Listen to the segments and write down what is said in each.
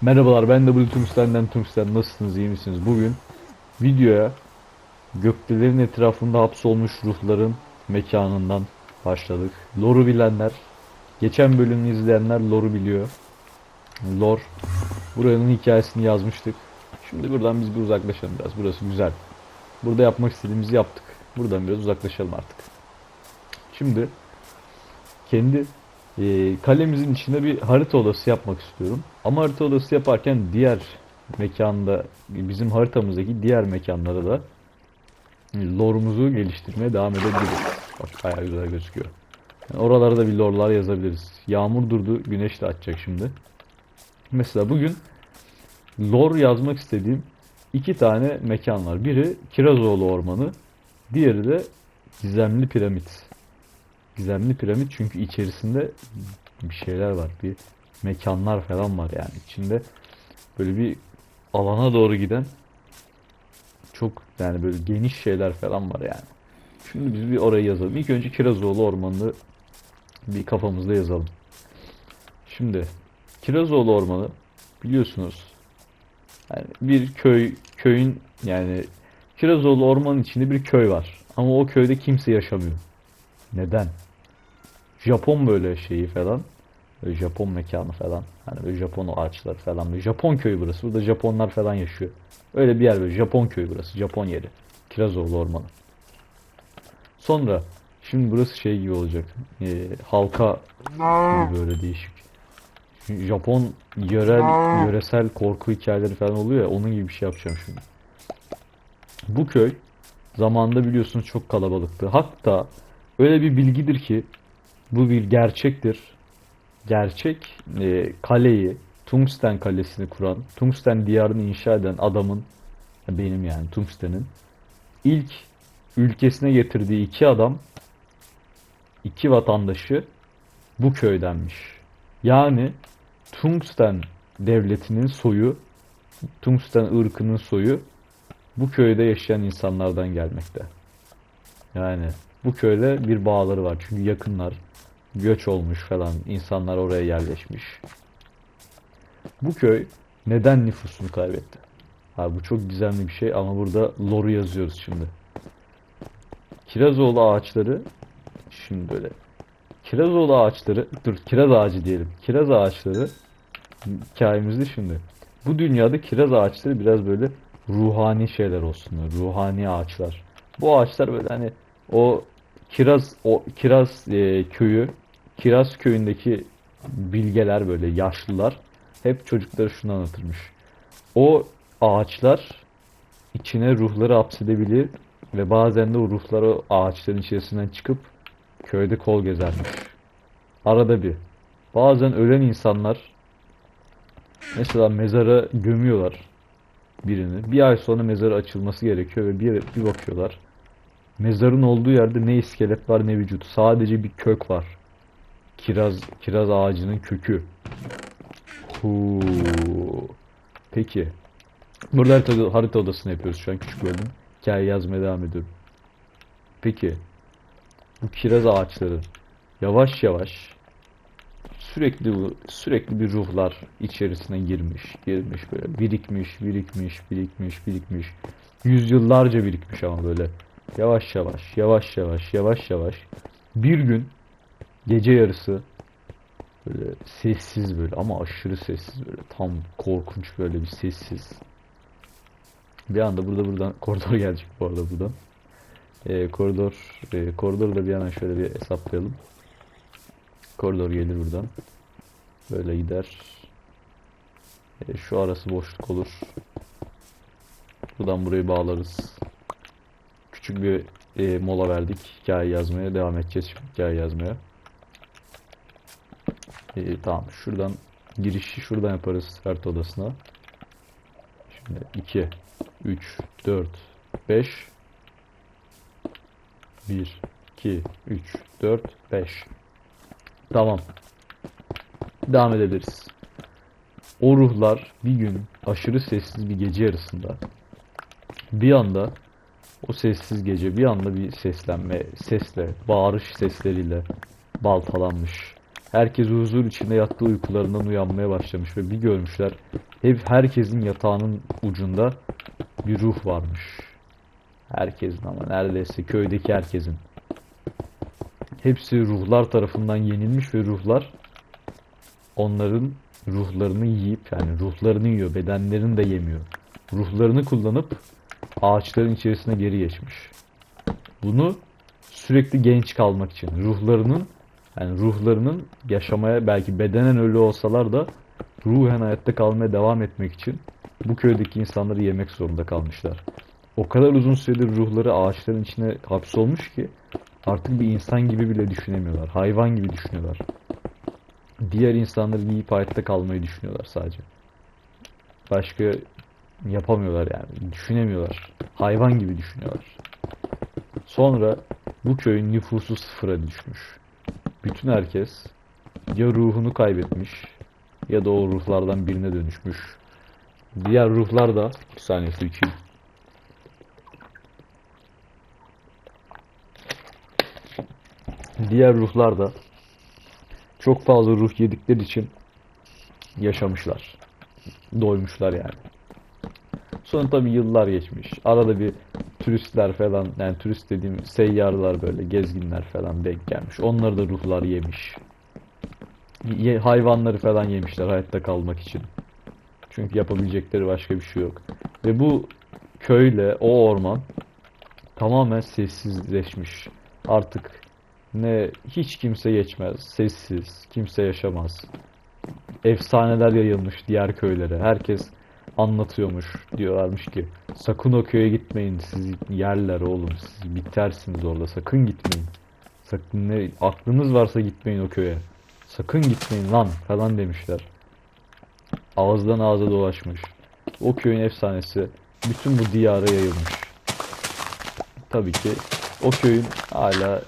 Merhabalar ben de Tungsten'den Tungsten nasılsınız iyi misiniz? Bugün videoya gökdelenin etrafında hapsolmuş ruhların mekanından başladık. Lore'u bilenler, geçen bölümü izleyenler Lore'u biliyor. Lore, buranın hikayesini yazmıştık. Şimdi buradan biz bir uzaklaşalım biraz. Burası güzel. Burada yapmak istediğimizi yaptık. Buradan biraz uzaklaşalım artık. Şimdi kendi e, kalemizin içinde bir harita odası yapmak istiyorum. Ama harita odası yaparken diğer mekanda bizim haritamızdaki diğer mekanlara da lore'umuzu geliştirmeye devam edebiliriz. Bak bayağı güzel gözüküyor. Yani oralara da bir lore'lar yazabiliriz. Yağmur durdu, güneş de açacak şimdi. Mesela bugün lore yazmak istediğim iki tane mekan var. Biri Kirazoğlu Ormanı, diğeri de Gizemli Piramit. Gizemli piramit çünkü içerisinde bir şeyler var. Bir mekanlar falan var yani. içinde böyle bir alana doğru giden çok yani böyle geniş şeyler falan var yani. Şimdi biz bir orayı yazalım. İlk önce Kirazoğlu Ormanı'nı bir kafamızda yazalım. Şimdi Kirazoğlu Ormanı biliyorsunuz yani bir köy köyün yani Kirazoğlu Ormanı'nın içinde bir köy var. Ama o köyde kimse yaşamıyor. Neden? Japon böyle şeyi falan. Böyle Japon mekanı falan. Hani böyle Japon ağaçlar falan. Böyle Japon köyü burası. Burada Japonlar falan yaşıyor. Öyle bir yer böyle. Japon köyü burası. Japon yeri. Kirazoğlu Ormanı. Sonra şimdi burası şey gibi olacak. Ee, halka böyle değişik. Japon yörel, yöresel korku hikayeleri falan oluyor ya onun gibi bir şey yapacağım şimdi. Bu köy zamanında biliyorsunuz çok kalabalıktı. Hatta öyle bir bilgidir ki bu bir gerçektir. Gerçek e, kaleyi, Tungsten kalesini kuran, Tungsten diyarını inşa eden adamın benim yani Tungsten'in ilk ülkesine getirdiği iki adam iki vatandaşı bu köydenmiş. Yani Tungsten devletinin soyu, Tungsten ırkının soyu bu köyde yaşayan insanlardan gelmekte. Yani bu köyde bir bağları var çünkü yakınlar göç olmuş falan insanlar oraya yerleşmiş. Bu köy neden nüfusunu kaybetti? Ha, bu çok gizemli bir şey ama burada lore'u yazıyoruz şimdi. Kirazoğlu ağaçları şimdi böyle Kirazoğlu ağaçları dur kiraz ağacı diyelim. Kiraz ağaçları hikayemizde şimdi. Bu dünyada kiraz ağaçları biraz böyle ruhani şeyler olsun. Ruhani ağaçlar. Bu ağaçlar böyle hani o kiraz o kiraz e, köyü kiraz köyündeki bilgeler böyle yaşlılar hep çocuklara şunu anlatırmış. O ağaçlar içine ruhları hapsedebilir ve bazen de o ruhlar o ağaçların içerisinden çıkıp köyde kol gezermiş. Arada bir. Bazen ölen insanlar mesela mezara gömüyorlar birini. Bir ay sonra mezarı açılması gerekiyor ve bir, bir bakıyorlar. Mezarın olduğu yerde ne iskelet var ne vücut. Sadece bir kök var. Kiraz kiraz ağacının kökü. Huu. Peki. Burada harita, harita odasını yapıyoruz şu an küçük bölüm. Hikaye yazmaya devam ediyorum. Peki. Bu kiraz ağaçları yavaş yavaş sürekli sürekli bir ruhlar içerisine girmiş, girmiş böyle birikmiş, birikmiş, birikmiş, birikmiş. Yüzyıllarca birikmiş ama böyle yavaş yavaş, yavaş yavaş, yavaş yavaş. Bir gün gece yarısı böyle sessiz böyle ama aşırı sessiz böyle tam korkunç böyle bir sessiz. Bir anda burada buradan koridor gelecek bu arada buradan. Ee, koridor e, koridoru da bir yana şöyle bir hesaplayalım. Koridor gelir buradan. Böyle gider. E, şu arası boşluk olur. Buradan burayı bağlarız. Küçük bir e, mola verdik. Hikaye yazmaya devam edeceğiz şimdi hikaye yazmaya. E, tamam şuradan girişi şuradan yaparız harita odasına. Şimdi 2 3 4 5 1 2 3 4 5 Tamam. Devam edebiliriz. O ruhlar bir gün aşırı sessiz bir gece yarısında bir anda o sessiz gece bir anda bir seslenme sesle bağırış sesleriyle baltalanmış Herkes huzur içinde yattığı uykularından uyanmaya başlamış ve bir görmüşler. Hep herkesin yatağının ucunda bir ruh varmış. Herkesin ama neredeyse köydeki herkesin. Hepsi ruhlar tarafından yenilmiş ve ruhlar onların ruhlarını yiyip yani ruhlarını yiyor, bedenlerini de yemiyor. Ruhlarını kullanıp ağaçların içerisine geri geçmiş. Bunu sürekli genç kalmak için ruhlarının yani ruhlarının yaşamaya belki bedenen ölü olsalar da ruhen hayatta kalmaya devam etmek için bu köydeki insanları yemek zorunda kalmışlar. O kadar uzun süredir ruhları ağaçların içine hapsolmuş ki artık bir insan gibi bile düşünemiyorlar. Hayvan gibi düşünüyorlar. Diğer insanları yiyip hayatta kalmayı düşünüyorlar sadece. Başka yapamıyorlar yani. Düşünemiyorlar. Hayvan gibi düşünüyorlar. Sonra bu köyün nüfusu sıfıra düşmüş. Bütün herkes ya ruhunu kaybetmiş ya da o ruhlardan birine dönüşmüş. Diğer ruhlar da bir saniye su. Diğer ruhlar da çok fazla ruh yedikleri için yaşamışlar. Doymuşlar yani. Sonra tabii yıllar geçmiş. Arada bir turistler falan yani turist dediğim seyyarlar böyle gezginler falan denk gelmiş. Onları da ruhlar yemiş. Ye- hayvanları falan yemişler hayatta kalmak için. Çünkü yapabilecekleri başka bir şey yok. Ve bu köyle o orman tamamen sessizleşmiş. Artık ne hiç kimse geçmez. Sessiz. Kimse yaşamaz. Efsaneler yayılmış diğer köylere. Herkes anlatıyormuş. Diyorlarmış ki sakın o köye gitmeyin. Sizi yerler oğlum. Siz bitersiniz orada. Sakın gitmeyin. Sakın ne aklınız varsa gitmeyin o köye. Sakın gitmeyin lan falan demişler. Ağızdan ağza dolaşmış. O köyün efsanesi bütün bu diyara yayılmış. Tabii ki o köyün hala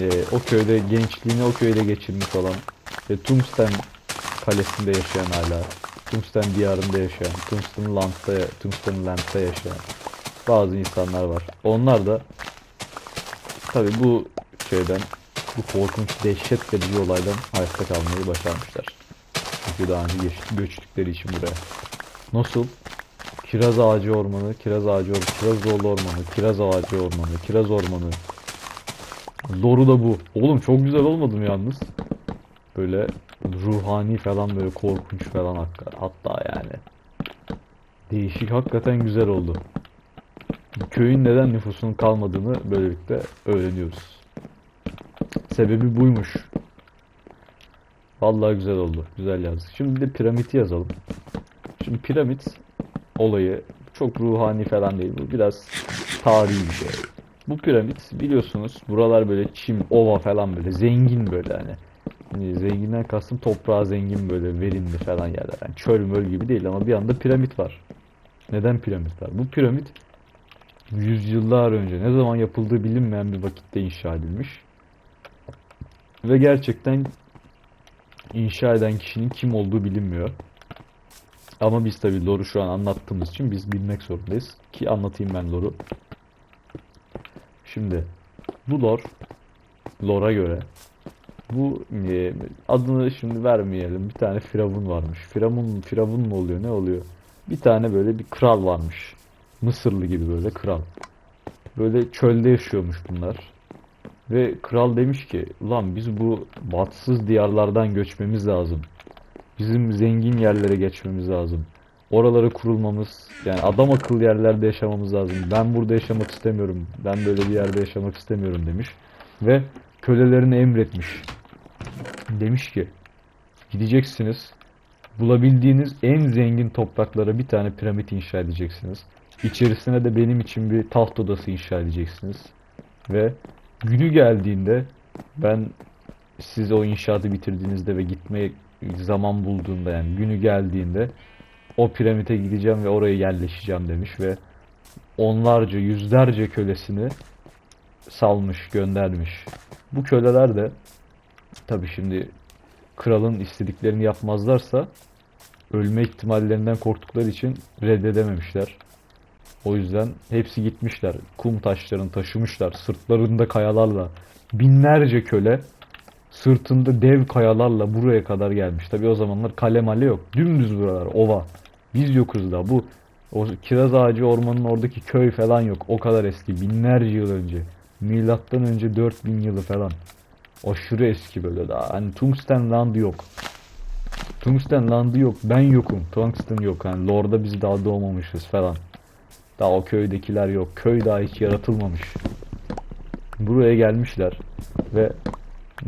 e, o köyde gençliğini o köyde geçirmiş olan ve Tungsten kalesinde yaşayan hala Tungsten diyarında yaşayan, Tungsten Land'da, Tungsten Land'da yaşayan bazı insanlar var. Onlar da tabi bu şeyden, bu korkunç dehşet verici olaydan hayatta kalmayı başarmışlar. Çünkü daha önce göçtükleri için buraya. Nasıl? Kiraz ağacı ormanı, kiraz ağacı ormanı, Kirazoğlu ormanı, kiraz ağacı ormanı, kiraz ormanı. Loru da bu. Oğlum çok güzel olmadı mı yalnız? Böyle ruhani falan böyle korkunç falan hatta yani. Değişik hakikaten güzel oldu. Köyün neden nüfusunun kalmadığını böylelikle öğreniyoruz. Sebebi buymuş. Vallahi güzel oldu. Güzel yazdık. Şimdi de piramidi yazalım. Şimdi piramit olayı çok ruhani falan değil. Bu biraz tarihi bir şey. Bu piramit biliyorsunuz buralar böyle çim, ova falan böyle zengin böyle hani. Hani zenginden kastım toprağı zengin böyle verimli falan yerler. Yani çöl möl gibi değil ama bir anda piramit var. Neden piramit var? Bu piramit yüzyıllar önce ne zaman yapıldığı bilinmeyen bir vakitte inşa edilmiş. Ve gerçekten inşa eden kişinin kim olduğu bilinmiyor. Ama biz tabii lore'u şu an anlattığımız için biz bilmek zorundayız. Ki anlatayım ben lore'u. Şimdi bu lore lore'a göre bu e, adını şimdi vermeyelim. Bir tane firavun varmış. Firavun firavun mu oluyor? Ne oluyor? Bir tane böyle bir kral varmış. Mısırlı gibi böyle kral. Böyle çölde yaşıyormuş bunlar. Ve kral demiş ki, ulan biz bu batsız diyarlardan göçmemiz lazım. Bizim zengin yerlere geçmemiz lazım. Oralara kurulmamız, yani adam akıllı yerlerde yaşamamız lazım. Ben burada yaşamak istemiyorum. Ben böyle bir yerde yaşamak istemiyorum demiş. Ve kölelerini emretmiş. Demiş ki, gideceksiniz. Bulabildiğiniz en zengin topraklara bir tane piramit inşa edeceksiniz. İçerisine de benim için bir taht odası inşa edeceksiniz. Ve günü geldiğinde ben siz o inşaatı bitirdiğinizde ve gitmeye zaman bulduğunda yani günü geldiğinde o piramite gideceğim ve oraya yerleşeceğim demiş ve onlarca yüzlerce kölesini salmış göndermiş. Bu köleler de tabi şimdi kralın istediklerini yapmazlarsa ölme ihtimallerinden korktukları için reddedememişler. O yüzden hepsi gitmişler. Kum taşlarını taşımışlar. Sırtlarında kayalarla. Binlerce köle Sırtında dev kayalarla buraya kadar gelmiş. Tabi o zamanlar kale male yok. Dümdüz buralar, ova. Biz yokuz da. Bu o kiraz ağacı ormanın oradaki köy falan yok. O kadar eski. Binlerce yıl önce. Milattan önce 4000 yılı falan. Aşırı eski böyle daha. Hani Tungsten Land yok. Tungsten Land'ı yok. Ben yokum. Tungsten yok. Hani Lord'a biz daha doğmamışız falan. Daha o köydekiler yok. Köy daha hiç yaratılmamış. Buraya gelmişler ve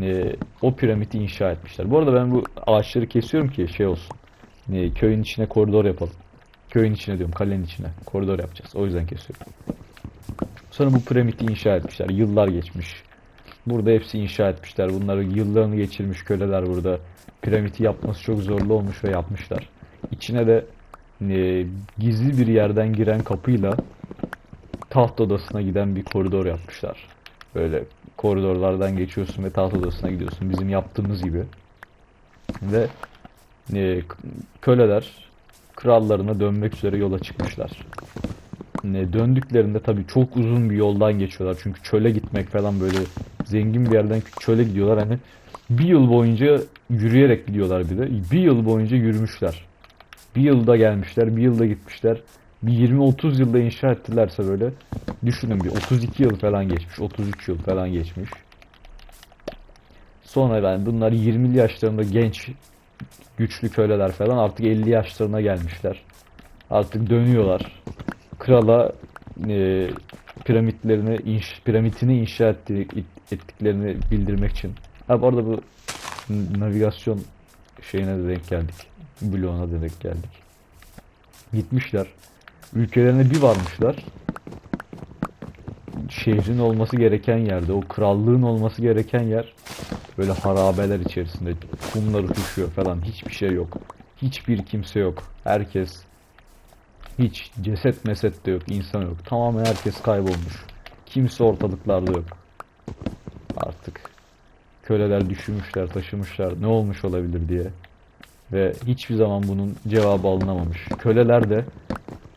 e, o piramidi inşa etmişler. Bu arada ben bu ağaçları kesiyorum ki şey olsun. E, köyün içine koridor yapalım. Köyün içine diyorum, kalenin içine. Koridor yapacağız. O yüzden kesiyorum. Sonra bu piramidi inşa etmişler. Yıllar geçmiş. Burada hepsi inşa etmişler. Bunları yıllarını geçirmiş köleler burada. Piramidi yapması çok zorlu olmuş ve yapmışlar. İçine de e, gizli bir yerden giren kapıyla taht odasına giden bir koridor yapmışlar. Böyle koridorlardan geçiyorsun ve taht odasına gidiyorsun. Bizim yaptığımız gibi. Ve e, köleler krallarına dönmek üzere yola çıkmışlar. E, döndüklerinde tabii çok uzun bir yoldan geçiyorlar. Çünkü çöle gitmek falan böyle zengin bir yerden çöle gidiyorlar. Hani bir yıl boyunca yürüyerek gidiyorlar bir de. Bir yıl boyunca yürümüşler. Bir yılda gelmişler, bir yılda gitmişler. Bir 20-30 yılda inşa ettilerse böyle düşünün bir 32 yıl falan geçmiş, 33 yıl falan geçmiş. Sonra ben bunlar 20'li yaşlarında genç güçlü köleler falan artık 50 yaşlarına gelmişler. Artık dönüyorlar. Krala e, piramitlerini inş, piramitini inşa etti, ettiklerini bildirmek için. Ha bu arada bu navigasyon şeyine de denk geldik. Bloğuna da denk geldik. Gitmişler. Ülkelerine bir varmışlar. Şehrin olması gereken yerde, o krallığın olması gereken yer böyle harabeler içerisinde. Kumlar uçuşuyor falan. Hiçbir şey yok. Hiçbir kimse yok. Herkes hiç ceset meset de yok. insan yok. Tamamen herkes kaybolmuş. Kimse ortalıklarda yok. Köleler düşünmüşler, taşımışlar. Ne olmuş olabilir diye. Ve hiçbir zaman bunun cevabı alınamamış. Köleler de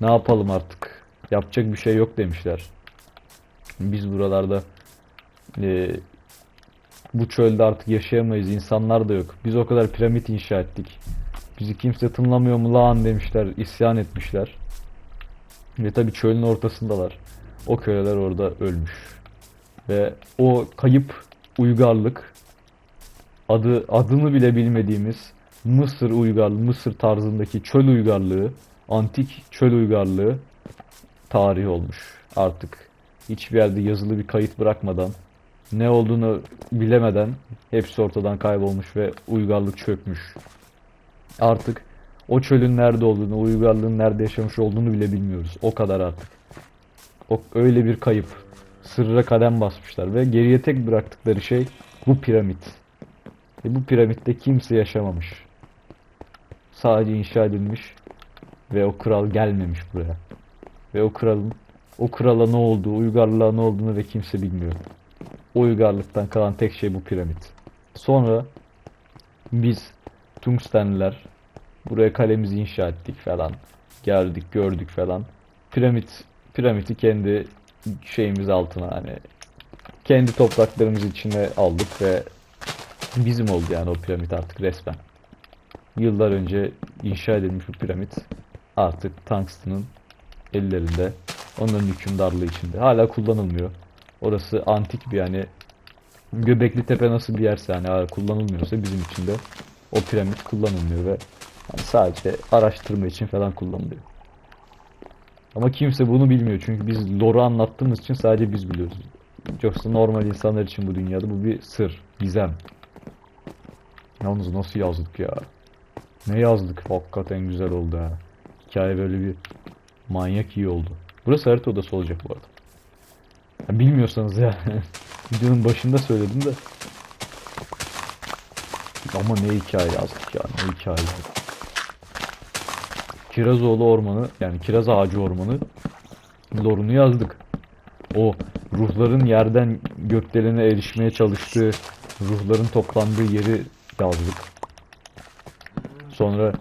ne yapalım artık? Yapacak bir şey yok demişler. Biz buralarda e, bu çölde artık yaşayamayız. İnsanlar da yok. Biz o kadar piramit inşa ettik. Bizi kimse tınlamıyor mu lan demişler. isyan etmişler. Ve tabii çölün ortasındalar. O köleler orada ölmüş. Ve o kayıp uygarlık adı adını bile bilmediğimiz Mısır uygarlığı, Mısır tarzındaki çöl uygarlığı, antik çöl uygarlığı tarihi olmuş. Artık hiçbir yerde yazılı bir kayıt bırakmadan, ne olduğunu bilemeden hepsi ortadan kaybolmuş ve uygarlık çökmüş. Artık o çölün nerede olduğunu, uygarlığın nerede yaşamış olduğunu bile bilmiyoruz. O kadar artık. O öyle bir kayıp. Sırra kadem basmışlar ve geriye tek bıraktıkları şey bu piramit. Ve bu piramitte kimse yaşamamış. Sadece inşa edilmiş ve o kral gelmemiş buraya. Ve o kralın o krala ne olduğu, uygarlığa ne olduğunu ve kimse bilmiyor. O uygarlıktan kalan tek şey bu piramit. Sonra biz Tungstenliler buraya kalemizi inşa ettik falan. Geldik, gördük falan. Piramit piramidi kendi şeyimiz altına hani kendi topraklarımız içine aldık ve bizim oldu yani o piramit artık resmen. Yıllar önce inşa edilmiş bu piramit artık Tungsten'ın ellerinde. Onların hükümdarlığı içinde. Hala kullanılmıyor. Orası antik bir yani Göbekli Tepe nasıl bir yerse hani kullanılmıyorsa bizim için de o piramit kullanılmıyor ve yani sadece araştırma için falan kullanılıyor. Ama kimse bunu bilmiyor çünkü biz lore'u anlattığımız için sadece biz biliyoruz. Yoksa normal insanlar için bu dünyada bu bir sır, gizem. Yalnız nasıl yazdık ya? Ne yazdık? Hakikaten güzel oldu ha. Hikaye böyle bir manyak iyi oldu. Burası harita odası olacak bu arada. Ya bilmiyorsanız ya. Videonun başında söyledim de. Ama ne hikaye yazdık ya. Ne hikaye yazdık. Kirazoğlu ormanı yani kiraz ağacı ormanı lorunu yazdık. O ruhların yerden gökdelene erişmeye çalıştığı ruhların toplandığı yeri yazdık. Sonra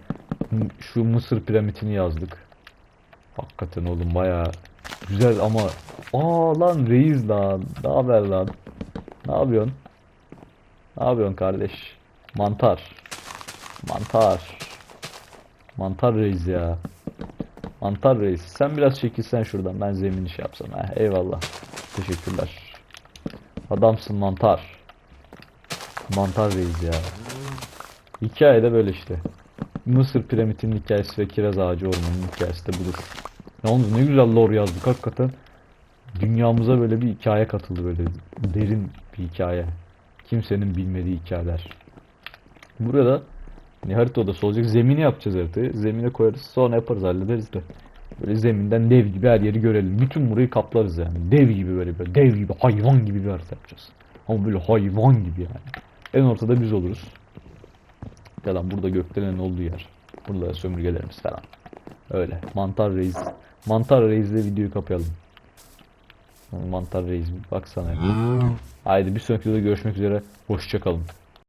şu Mısır piramitini yazdık. Hakikaten oğlum baya güzel ama aa lan reis lan ne haber lan ne yapıyorsun Ne yapıyorsun kardeş? Mantar. Mantar. Mantar reis ya. Mantar reis. Sen biraz çekilsen şuradan. Ben zemin iş yapsam. Ha, eyvallah. Teşekkürler. Adamsın mantar. Mantar reis ya. Hikaye de böyle işte. Mısır piramitinin hikayesi ve kiraz ağacı ormanının hikayesi de budur. Yalnız ne güzel lore yazdık hakikaten. Dünyamıza böyle bir hikaye katıldı böyle derin bir hikaye. Kimsenin bilmediği hikayeler. Burada ne harita odası olacak. Zemine yapacağız haritayı. Zemine koyarız. Sonra yaparız hallederiz de. Böyle zeminden dev gibi her yeri görelim. Bütün burayı kaplarız yani. Dev gibi böyle, böyle dev gibi hayvan gibi bir harita yapacağız. Ama böyle hayvan gibi yani. En ortada biz oluruz. Yalan burada gökdelenin olduğu yer. Burada sömürgelerimiz falan. Öyle. Mantar Reis. Mantar Reis'le videoyu kapayalım. Mantar Reis baksana. Haydi bir sonraki videoda görüşmek üzere. Hoşçakalın.